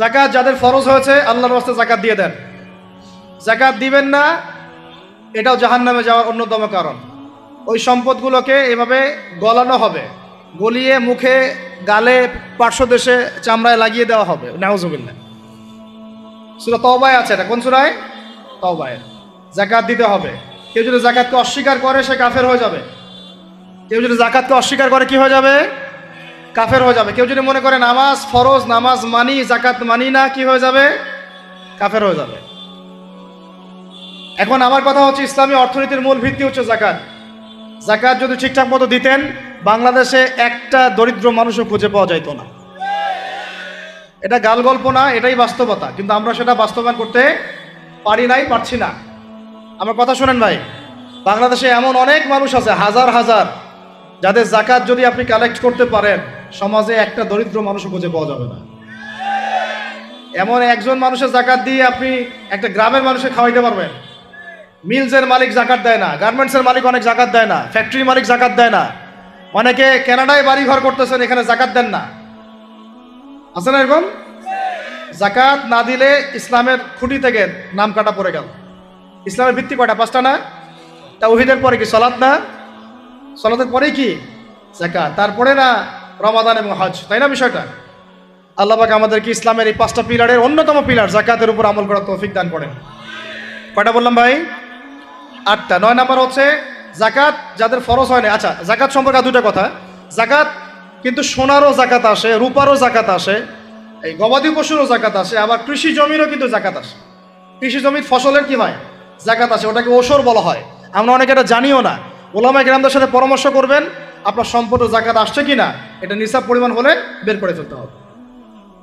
জাকাত যাদের ফরজ হয়েছে, আল্লাহর রাস্তায় জাকাত দিয়ে দেন। জাকাত দিবেন না, এটাও জাহান্নামে যাওয়ার অন্যতম কারণ। ওই সম্পদগুলোকে এভাবে গলানো হবে, গলিয়ে মুখে, গালে, পার্শ্বদেশে চামড়ায় লাগিয়ে দেওয়া হবে। নাউজুবিল্লাহ। সুরা তওবায় আছে এটা, কোন সুরায়? তওবায়। জাকাত দিতে হবে। কেউ যদি জাকাতকে অস্বীকার করে, সে কাফের হয়ে যাবে। কেউ যদি জাকাতকে অস্বীকার করে, কি হয়ে যাবে? কাফের হয়ে যাবে। কেউ যদি মনে করে নামাজ ফরজ, নামাজ মানি জাকাত মানি না, কি হয়ে যাবে? কাফের হয়ে যাবে। এখন আমার কথা হচ্ছে ইসলামী অর্থনীতির মূল ভিত্তি হচ্ছে জাকাত জাকাত যদি ঠিকঠাক মতো দিতেন, বাংলাদেশে একটা দরিদ্র মানুষও খুঁজে পাওয়া যাইত না। এটা গাল গল্প না, এটাই বাস্তবতা। কিন্তু আমরা সেটা বাস্তবায়ন করতে পারি নাই, পারছি না। আমার কথা শোনেন ভাই, বাংলাদেশে এমন অনেক মানুষ আছে, হাজার হাজার, যাদের জাকাত যদি আপনি কালেক্ট করতে পারেন সমাজে একটা দরিদ্র মানুষও খুঁজে পাওয়া যাবে না। এমন একজন মানুষের জাকাত দিয়ে আপনি একটা গ্রামের মানুষকে খাওয়াইতে পারবেন। মিলসের মালিক জাকাত দেয় না, গার্মেন্টসের মালিক অনেক জাকাত দেয় না, ফ্যাক্টরির মালিক জাকাত দেয় না। অনেকে কানাডায় বাড়ি ঘর করতেছেন, এখানে জাকাত দেন না। আছে না এরকম? জাকাত না দিলে ইসলামের খুঁটি থেকে নাম কাটা পড়ে গেল। ইসলামের ভিত্তি কয়টা? পাঁচটা না? তা ওহিদের পরে কি সলাৎ না? সলাতের পরেই কি? জাকাত। তারপরে না রমাদান এবং হজ, তাই না বিষয়টা? আল্লাহ পাক আমাদেরকে ইসলামের এই পাঁচটা পিলারের অন্যতম পিলার জাকাতের উপর আমল করার তৌফিক দান করেন। কয়টা বললাম ভাই? আটটা। নয় নাম্বার হচ্ছে জাকাত যাদের ফরজ হয় না আচ্ছা জাকাত সম্পর্কে দুটা কথা। জাকাত কিন্তু সোনারও জাকাত আসে, রূপারও জাকাত আসে, এই গবাদি পশুরও জাকাত আসে, আবার কৃষি জমিরও কিন্তু জাকাত আসে। কৃষি জমির ফসলের কি হয়? জাকাত আসে, ওটাকে ওসর বলা হয়। আমরা অনেকে এটা জানিও না। ওলামা গ্রামদের সাথে পরামর্শ করবেন আপনার সম্পদ ও জাকাত আসছে কি না এটা নিসাব পরিমাণ হলে বের করে ফেলতে হবে।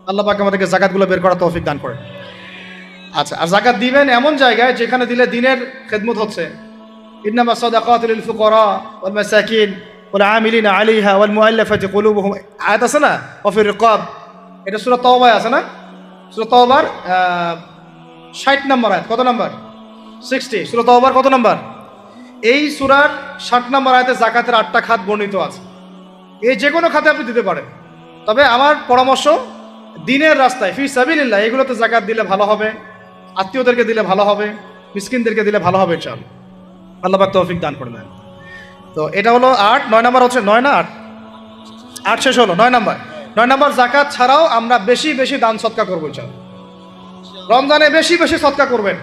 আল্লাহ পাক আমাদেরকে জাকাতগুলো বের করার তৌফিক দান করেন। আচ্ছা আর জাকাত দিবেন এমন জায়গায় যেখানে দিলে দিনের খেদমত হচ্ছে। ইন্নামা সাদাকাত লিল ফুকারা ওয়াল মাসাকিন ওয়াল আমিলিনা আলাইহা ওয়াল মুআল্লাফাতি কুলুবুহুম। আয়াত আছে না? ওয়াফির রিকাব। এটা সূরা তওবায় আছে না? সূরা তওবার 60 নম্বর আয়াত, কত নম্বর? 60 সূরা তওবার কত নম্বর? এই সুরার 60 নম্বর আয়তে জাকাতের আটটা খাত বর্ণিত আছে। এই যে কোনো খাতে আপনি দিতে পারেন। তবে আমার পরামর্শ, দিনের রাস্তায়, ফি সাবিলিল্লাহ, এগুলোতে জাকাত দিলে ভালো হবে, আত্মীয়দেরকে দিলে ভালো হবে, মিসকিনদেরকে দিলে ভালো হবে চাল আল্লাহ তৌফিক দান করে দেন। তো এটা হলো আট, নয় নাম্বার হচ্ছে নয় না আট? আট শেষ হলো, নয় নাম্বার। নয় নাম্বার, জাকাত ছাড়াও আমরা বেশি বেশি দান সৎকা করব চাল রমজানে বেশি বেশি সৎকা করবেন।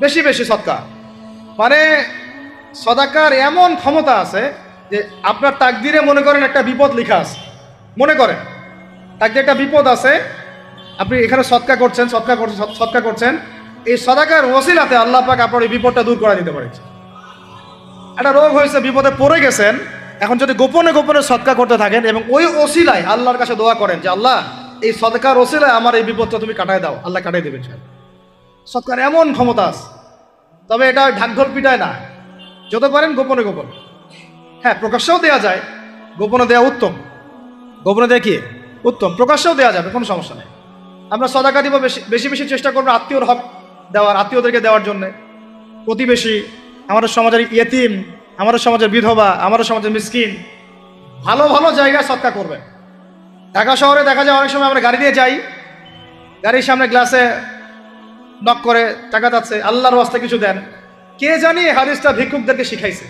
বেশি বেশি সৎকা মানে সদাকার এমন ক্ষমতা আছে যে আপনার তাকদিরে মনে করেন একটা বিপদ লেখা আছে। মনে করেন। তাকে একটা বিপদ আছে। আপনি এখানে সৎকা করছেন সৎকা করছেন, সৎ- সৎকা করছেন। এই সদাকার ওসিলাতে আল্লাহ পাক আপনার এই বিপদটা দূর করে দিতে পারেছে। একটা রোগ হয়েছে, বিপদে পড়ে গেছেন। এখন যদি গোপনে গোপনে সৎকা করতে থাকেন এবং ওই ওসিলায় আল্লাহর কাছে দোয়া করেন যে, আল্লাহ, এই সদকার ওসিলায় আমার এই বিপদটা তুমি কাটায় দাও। আল্লাহ কাটাই দেবেন সৎকার এমন ক্ষমতা আছে। তবে এটা ঢাকঢোল পিটায় না। যত পারেন গোপনে গোপন। হ্যাঁ প্রকাশ্যেও দেওয়া যায়, গোপনে দেওয়া উত্তম। গোপনে দেওয়া কি? উত্তম, প্রকাশ্যেও দেওয়া যাবে, কোনো সমস্যা নেই। আমরা সদাকা দিব বেশি বেশি বেশি চেষ্টা করব আত্মীয়র হক দেওয়ার, আত্মীয়দেরকে দেওয়ার জন্যে। প্রতিবেশী, আমাদের সমাজের ইয়েতিম, আমাদের সমাজের বিধবা, আমাদের সমাজের মিসকিন, ভালো ভালো জায়গায় সৎকা করবে। ঢাকা শহরে দেখা যায় অনেক সময় আমরা গাড়ি দিয়ে যাই, গাড়ির সামনে গ্লাসে নক করে, টাকা যাচ্ছে, আল্লাহর ওয়াস্তে কিছু দেন। কে জানি হাদিসটা ভিক্ষুকদেরকে শিখাইছে?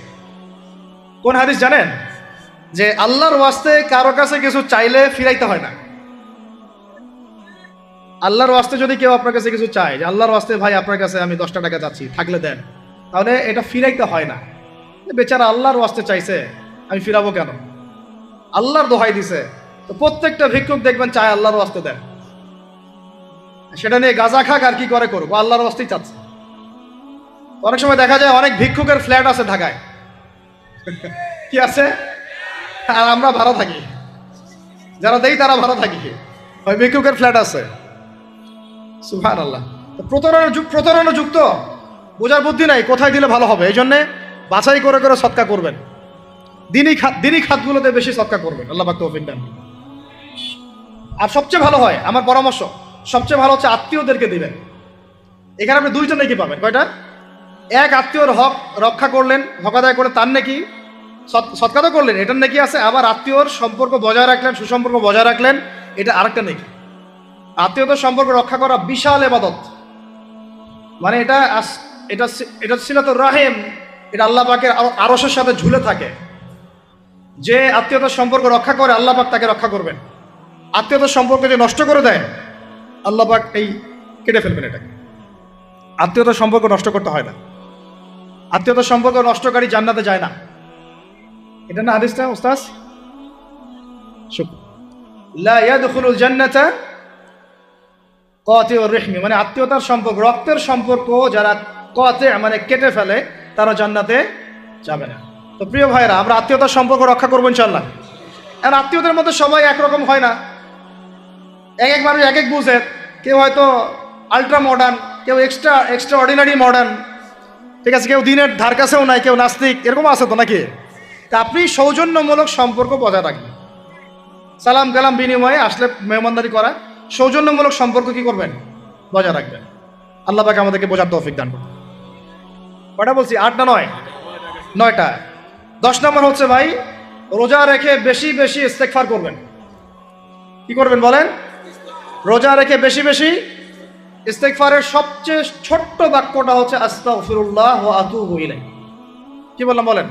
কোন হাদিস জানেন? যে আল্লাহর ওয়াস্তে কারও কাছে কিছু চাইলে ফিরাইতে হয় না। আল্লাহর ওয়াস্তে যদি কেউ আপনার কাছে কিছু চায়, যে আল্লাহর ওয়াস্তে, ভাই, আপনার কাছে আমি দশটা টাকা চাচ্ছি, থাকলে দেন। তাহলে এটা ফিরাইতে হয় না। বেচারা আল্লাহর ওয়াস্তে চাইছে, আমি ফিরাবো কেন? আল্লাহর দোহাই দিছে। তো প্রত্যেকটা ভিক্ষুক দেখবেন চায় আল্লাহর ওয়াস্তে দেন। সেটা নিয়ে গাজা খাক আর কি করে করব? আল্লাহর ওয়াস্তেই চাচ্ছে। অনেক সময় দেখা যায় অনেক ভিক্ষুকের ফ্ল্যাট আছে ঢাকায়। কি আছে? আর আমরা ভাড়া থাকি। যারা দেই তারা ভাড়া থাকি। ওই ভিক্ষুকের ফ্ল্যাট আছে। সুভান আল্লাহ প্রতারণা প্রতারণা যুক্ত। বোঝার বুদ্ধি নাই, কোথায় দিলে ভালো হবে? এই জন্যে বাছাই করে করে সৎকা করবেন। দিনই খাত দিনই খাতগুলোতে বেশি সৎকা করবেন। আল্লাহ পাক আর সবচেয়ে ভালো হয়, আমার পরামর্শ, সবচেয়ে ভালো হচ্ছে আত্মীয়দেরকে দিবেন। এখানে আপনি দুইটা নাকি পাবেন? কয়টা? এক আত্মীয়র হক রক্ষা করলেন, হক আদায় করে তার নাকি সৎ- সৎকা তো করলেন, এটার নাকি আছে, আবার আত্মীয়র সম্পর্ক বজায় রাখলেন, সুসম্পর্ক বজায় রাখলেন, এটা আরেকটা নাকি? আত্মীয়তার সম্পর্ক রক্ষা করা বিশাল এবাদত। মানে এটা এটা এটা ছিল তো রাহেম, এটা আল্লাহ পাকের আরো- আরশের সাথে ঝুলে থাকে। যে আত্মীয়তার সম্পর্ক রক্ষা করে, আল্লাহ পাক তাকে রক্ষা করবেন। আত্মীয়তার সম্পর্ক যে নষ্ট করে দেয়, আল্লাহ পাক এই কেটে ফেলবেন এটাকে। আত্মীয়তার সম্পর্ক নষ্ট করতে হয় না। আত্মীয়তার সম্পর্ক নষ্টকারী জান্নাতে যায় না। এটা না হাদিসটা ওস্তাজ জান্নাতা কতে ও রেহমি মানে আত্মীয়তার সম্পর্ক, রক্তের সম্পর্ক যারা কতে মানে কেটে ফেলে, তারা জান্নাতে যাবে না। তো প্রিয় ভাইরা আমরা আত্মীয়তার সম্পর্ক রক্ষা করব ইনশাল্লাহ আর আত্মীয়দের মধ্যে সবাই একরকম হয় না। এক এক মানুষ এক এক বুঝে। কেউ হয়তো আলট্রা মডার্ন কেউ এক্সট্রা এক্সট্রা অর্ডিনারি মডার্ন ঠিক আছে, কেউ দিনের ধার কাছেও নাই, কেউ নাস্তিক, এরকম আছে তো নাকি? তা আপনি সৌজন্যমূলক সম্পর্ক বজায় রাখবেন। সালাম কালাম বিনিময়ে, আসলে মেহমানদারি করা, সৌজন্যমূলক সম্পর্ক কি করবেন? বজায় রাখবেন। আল্লাহ পাকে আমাদেরকে বোঝার তৌফিক দান করুন। কটা বলছি? আট না নয়? নয়টা। দশ নম্বর হচ্ছে ভাই, রোজা রেখে বেশি বেশি ইস্তেকফার করবেন। কি করবেন বলেন? রোজা রেখে বেশি বেশি ইস্তেকফারের সবচেয়ে ছোট্ট বাক্যটা হচ্ছে আস্তাগফিরুল্লাহ ওয়া আতুবু ইলাইহি। কি বললাম বলেন?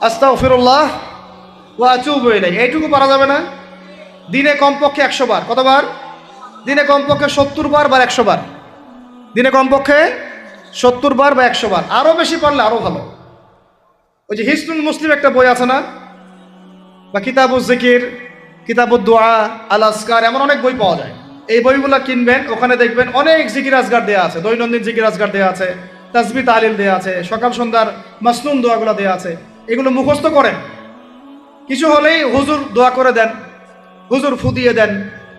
আস্তাগফিরুল্লাহ ওয়া আতুবু ইলাইহি। এইটুকু পারা যাবে না। দিনে কমপক্ষে একশো বার। কতবার? দিনে কমপক্ষে সত্তর বার বা একশো বার। দিনে কমপক্ষে সত্তর বার বা একশো বার। আরও বেশি পারলে আরও ভালো। ওই যে হিসনুল মুসলিম একটা বই আছে না? বা কিতাবুজ জিকির, কিতাবুদ দোয়া আল আসকার এমন অনেক বই পাওয়া যায়। এই বইগুলো কিনবেন, ওখানে দেখবেন অনেক জিকির আজগার দেওয়া আছে, দৈনন্দিন জিকির আজগার দেওয়া আছে, তাসবি তালিল দেওয়া আছে, সকাল সন্ধ্যার মাসনুন দোয়াগুলো দেওয়া আছে, এগুলো মুখস্থ করেন। কিছু হলেই হুজুর দোয়া করে দেন, হুজুর ফুদিয়ে দেন,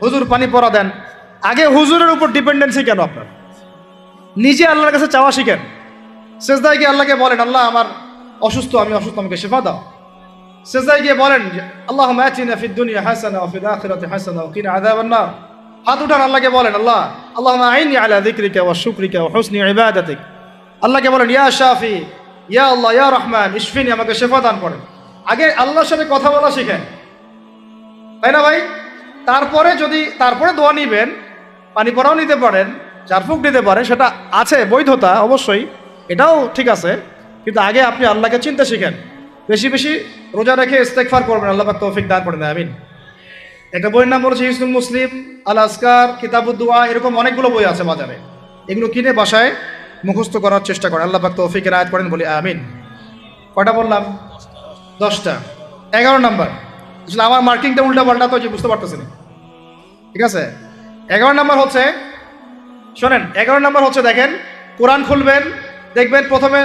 হুজুর পানি পরা দেন। আগে হুজুরের উপর ডিপেন্ডেন্সি কেন আপনার? নিজে আল্লাহর কাছে চাওয়া শিখেন। শেষদায় গিয়ে আল্লাহকে বলেন, আল্লাহ, আমার অসুস্থ, আমি অসুস্থ, আমাকে শেফা দাও। শেষদায় গিয়ে বলেন আল্লাহ মাতিনা ফিদ দুনিয়া হাসানা ফিল আখিরাতি হাসানা কিনা আযাবান নার। হাত উঠান আল্লাহকে বলেন, আল্লাহ আল্লাহ আইনি আলা যিকরিকা ওয়া শুকরিকা ওয়া হুসনি ইবাদাতিক। আল্লাহকে বলেন, ইয়া শাফি, ইয়া আল্লাহ, ইয়া রহমান, ইশফিনি, আমাকে শেফা দান করেন। আগে আল্লাহর সাথে কথা বলা শিখেন। তাই না ভাই? তারপরে যদি, তারপরে দোয়া নিবেন, পানি পরাও নিতে পারেন চারফুক নিতে পারেন, সেটা আছে, বৈধতা অবশ্যই, এটাও ঠিক আছে, কিন্তু আগে আপনি আল্লাহকে চিনতে শিখেন। বেশি বেশি রোজা রেখে ইস্তেকফার করবেন, আল্লাহ তৌফিক দান করে দেয় আমিন। একটা বইয়ের নাম বলেছে হিসনুল মুসলিম, আল আসকার কিতাবুদ্দোয়া এরকম অনেকগুলো বই আছে বাজারে। এগুলো কিনে বাসায় মুখস্থ করার চেষ্টা করেন। আল্লাহ পাক তৌফিকের আয়াত করেন বলি আমিন। কটা বললাম দশটা। এগারো নাম্বার। আসলে আমার মার্কিংটা উল্টা পাল্টা তো বুঝতে পারতেছি না ঠিক আছে? এগারো নাম্বার হচ্ছে, শোনেন, এগারো নাম্বার হচ্ছে দেখেন, কোরআন খুলবেন, দেখবেন প্রথমে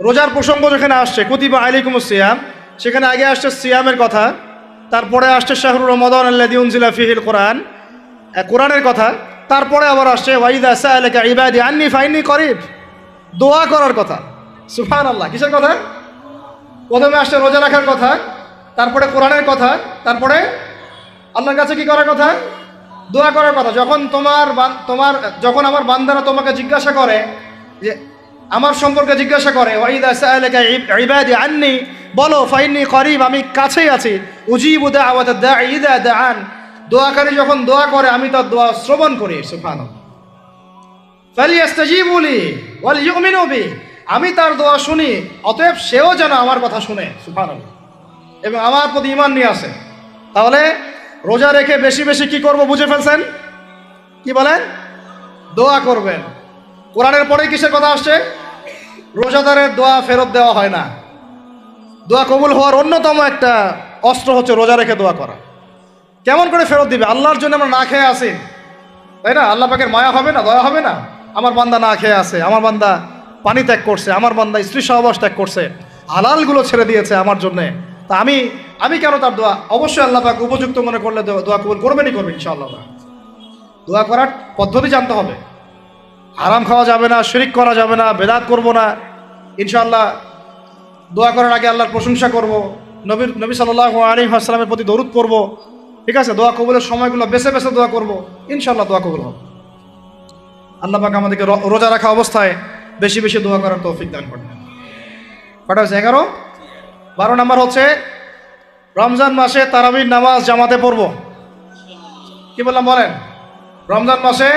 রোজার প্রসঙ্গ যেখানে আসছে, কুতিবা আলিকুম সিয়াম, সেখানে আগে আসছে সিয়ামের কথা। তারপরে আসছে শাহরুর রমদান আল্লাহ ফিহিল কোরআন। কোরআনের কথা। তারপরে আবার আসছে ওয়াইদা সালেকা ইবাদি আন্নি ফাইনি করিব। দোয়া করার কথা। সুফান আল্লাহ কিসের কথা? প্রথমে আসছে রোজা রাখার কথা, তারপরে কোরআনের কথা, তারপরে আল্লাহর কাছে কি করার কথা? দোয়া করার কথা। যখন তোমার তোমার, যখন আমার বান্দারা তোমাকে জিজ্ঞাসা করে যে, আমার সম্পর্কে জিজ্ঞাসা করে ওয়াইদা ইব- ইবাদি আন্নি, বলো ফাইনি করিব, আমি কাছেই আছি। উজিবু দাআন। দোয়াকারী যখন দোয়া করে, আমি তার দোয়া শ্রবণ করি ইউমিনু বি। আমি তার দোয়া শুনি, অতএব সেও যেন আমার কথা শুনে, সুবহানাল্লাহ। এবং আমার প্রতি ইমান নিয়ে আসে। তাহলে রোজা রেখে বেশি বেশি কি করব বুঝে ফেলছেন? কি বলেন? দোয়া করবেন। কোরআনের পরে কিসের কথা আসছে? রোজাদারের দোয়া ফেরত দেওয়া হয় না। দোয়া কবুল হওয়ার অন্যতম একটা অস্ত্র হচ্ছে রোজা রেখে দোয়া করা। কেমন করে ফেরত দিবে? আল্লাহর জন্য আমরা না খেয়ে আসি তাই না? আল্লাহ পাকের মায়া হবে না? দয়া হবে না? আমার বান্দা না খেয়ে আসে আমার বান্দা পানি ত্যাগ করছে, আমার বান্দা স্ত্রী সহবাস ত্যাগ করছে, হালালগুলো ছেড়ে দিয়েছে আমার জন্যে। তা আমি আমি কেন তার দোয়া? অবশ্যই আল্লাহ পাক উপযুক্ত মনে করলে দোয়া- কবুল করবেনই করবেন, ইনশাআল্লাহ। দোয়া করার পদ্ধতি জানতে হবে। হারাম খাওয়া যাবে না, শিরিক করা যাবে না, বেদাত করব না। ইনশাআল্লাহ, দোয়া করার আগে আল্লাহর প্রশংসা করব। নবীর নবী সাল্লাহ আলী আসসালামের প্রতি দরুদ করব ঠিক আছে? দোয়া কবুলের সময়গুলো বেছে বেছে দোয়া করব। ইনশাল্লাহ দোয়া কবুল হবে। আল্লাহ পাক আমাদেরকে রোজা রাখা অবস্থায় বেশি বেশি দোয়া করার তৌফিক দান করবেন কটা হচ্ছে এগারো? বারো নাম্বার হচ্ছে, রমজান মাসে তারাবির নামাজ জামাতে পড়ব। কি বললাম বলেন? রমজান মাসে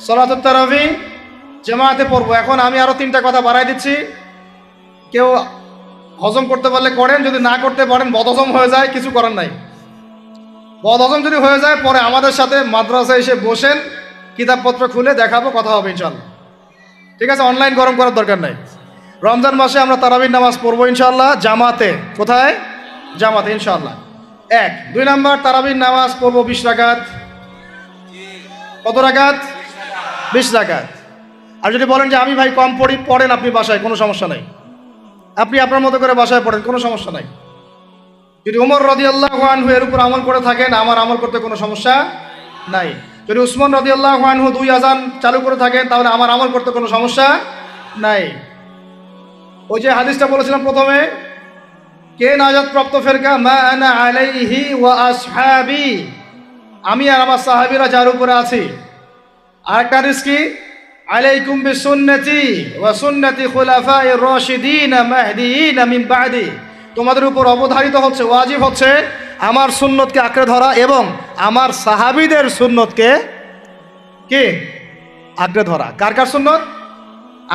সলাতুত তারাবি জামাতে পড়ব। এখন আমি আরও তিনটা কথা বাড়াই দিচ্ছি। কেউ হজম করতে পারলে করেন, যদি না করতে পারেন বদহজম হয়ে যায়, কিছু করার নাই। বদহজম যদি হয়ে যায়, পরে আমাদের সাথে মাদ্রাসায় এসে বসেন, কিতাবপত্র খুলে দেখাবো, কথা হবে ইনশাল্লাহ ঠিক আছে, অনলাইন গরম করার দরকার নাই। রমজান মাসে আমরা তারাবির নামাজ পড়ব ইনশাল্লাহ জামাতে। কোথায়? জামাতে ইনশাল্লাহ এক। দুই নাম্বার, তারাবির নামাজ পড়ব বিশ রাকাত। কত রাকাত? বিশ রাকাত। আর যদি বলেন যে আমি ভাই কম পড়ি, পড়েন আপনি বাসায়, কোনো সমস্যা নাই। আপনি আপনার মতো করে বাসায় পড়েন, কোনো সমস্যা নাই। যদি উমর রদি আল্লাহ এর উপর আমল করে থাকেন, আমার আমল করতে কোনো সমস্যা নাই। যদি উসমান রদি আল্লাহ আনহু দুই আজান চালু করে থাকেন, তাহলে আমার আমল করতে কোনো সমস্যা নাই। ওই যে হাদিসটা বলেছিলাম প্রথমে, কে নাজাদ প্রাপ্ত ফেরকা ওয়া আমি আর আমার সাহাবিরা যার উপরে আছি। আরেকটা হাদিস কি? আলাইকুম বিসুন্নতি ওয়া সুন্নতি খুলাফায়ে রাশিদিন মাহদিয়িন মিন বাদি। তোমাদের উপর অবধারিত হচ্ছে, ওয়াজিব হচ্ছে আমার সুন্নতকে আঁকড়ে ধরা এবং আমার সাহাবীদের সুন্নতকে কি? আঁকড়ে ধরা। কার কার সুন্নত?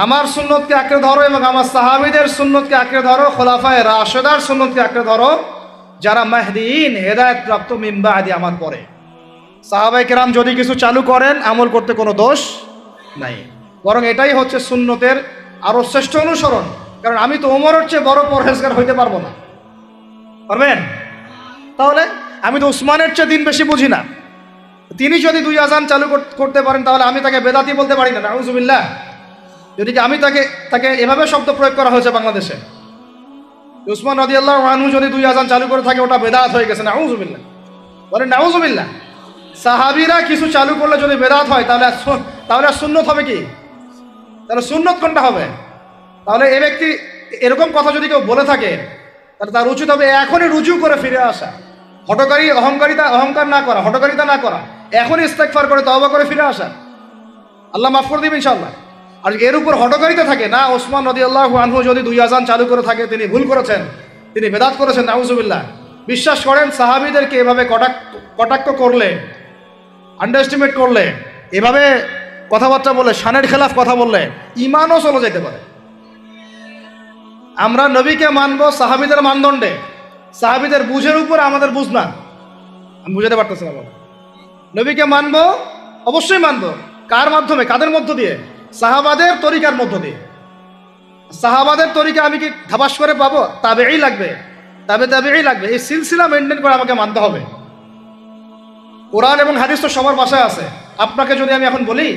আমার সুন্নতকে আঁকড়ে ধরো এবং আমার সাহাবীদের সুন্নতকে আঁকড়ে ধরো, খোলাফায় রাশেদার সুন্নতকে আঁকড়ে ধরো, যারা মাহদিন হেদায়ত প্রাপ্ত মিম্বা আদি আমার পরে। সাহাবাই কেরাম যদি কিছু চালু করেন, আমল করতে কোনো দোষ নাই। বরং এটাই হচ্ছে সুন্নতের আরও শ্রেষ্ঠ অনুসরণ। কারণ আমি তো ওমরের চেয়ে বড় পরহেজগার হইতে পারব না। পারবেন? তাহলে আমি তো উসমানের চেয়ে দিন বেশি বুঝি না। তিনি যদি দুই আজান চালু করতে পারেন, তাহলে আমি তাকে বেদাতি বলতে পারি না। নাউজুবিল্লাহ। যদি আমি তাকে তাকে এভাবে শব্দ প্রয়োগ করা হয়েছে বাংলাদেশে। উসমান রদি আল্লাহ আনহু যদি দুই আজান চালু করে থাকে, ওটা বেদাত হয়ে গেছে। নাউজুবিল্লাহ। বলে নাউজুবিল্লাহ। সাহাবিরা কিছু চালু করলে যদি বেদাত হয়, তাহলে তাহলে সুন্নত হবে কি? তাহলে সুন্নত কোনটা হবে? তাহলে এ ব্যক্তি এরকম কথা যদি কেউ বলে থাকে, তাহলে তার উচিত হবে এখনই রুজু করে ফিরে আসা। হটকারী অহংকারিতা অহংকার না করা হটকারিতা না করা। এখনই ইস্তেকফার করে, তওবা করে ফিরে আসা। আল্লাহ মাফ করে দিবে ইনশাল্লাহ আর এর উপর হটকারিতা থাকে না, ওসমান নদী আল্লাহ আনহু যদি দুই আজান চালু করে থাকে, তিনি ভুল করেছেন, তিনি বেদাত করেছেন, নাউজুবিল্লাহ। বিশ্বাস করেন, সাহাবিদেরকে এভাবে কটাক্ষ কটাক্ষ করলে আন্ডারস্টিমেট করলে, এভাবে কথাবার্তা বলে, শানের খেলাফ কথা বললে, ইমানও চলে যেতে পারে। আমরা নবীকে মানবো সাহাবিদের মানদণ্ডে। সাহাবিদের বুঝের উপর আমাদের বুঝ না। আমি বুঝাতে পারতেছি না। নবীকে মানবো, অবশ্যই মানবো। কার মাধ্যমে? কাদের মধ্য দিয়ে? সাহাবাদের তরিকার মধ্য দিয়ে। সাহাবাদের তরিকা আমি কি ধাবাস করে পাবো? তাবেই লাগবে। তাবে তাবেই লাগবে। এই সিলসিলা মেনটেন করে আমাকে মানতে হবে। কোরআন এবং হাদিস তো সবার বাসায় আছে। আপনাকে যদি আমি এখন বলি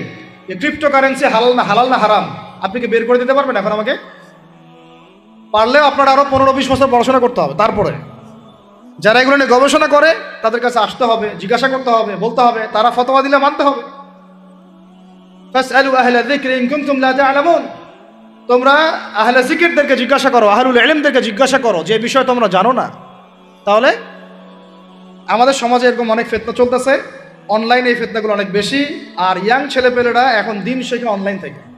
যে ক্রিপ্টো কারেন্সি হালাল না হালাল না হারাম, আপনি কি বের করে দিতে পারবেন এখন আমাকে? পারলেও আপনার আরও পনেরো বিশ বছর পড়াশোনা করতে হবে, তারপরে। যারা এগুলো নিয়ে গবেষণা করে, তাদের কাছে আসতে হবে, জিজ্ঞাসা করতে হবে, বলতে হবে, তারা ফতোয়া দিলে মানতে হবে। তোমরা আহলে জিকিরদেরকে জিজ্ঞাসা করো, আহলুল ইলমদেরকে জিজ্ঞাসা করো, যে বিষয় তোমরা জানো না, তাহলে আমাদের সমাজে এরকম অনেক ফেতনা চলতেছে। অনলাইনে এই ফেতনাগুলো অনেক বেশি। আর ইয়াং ছেলেপেলেরা এখন দিন শেখে অনলাইন থেকে।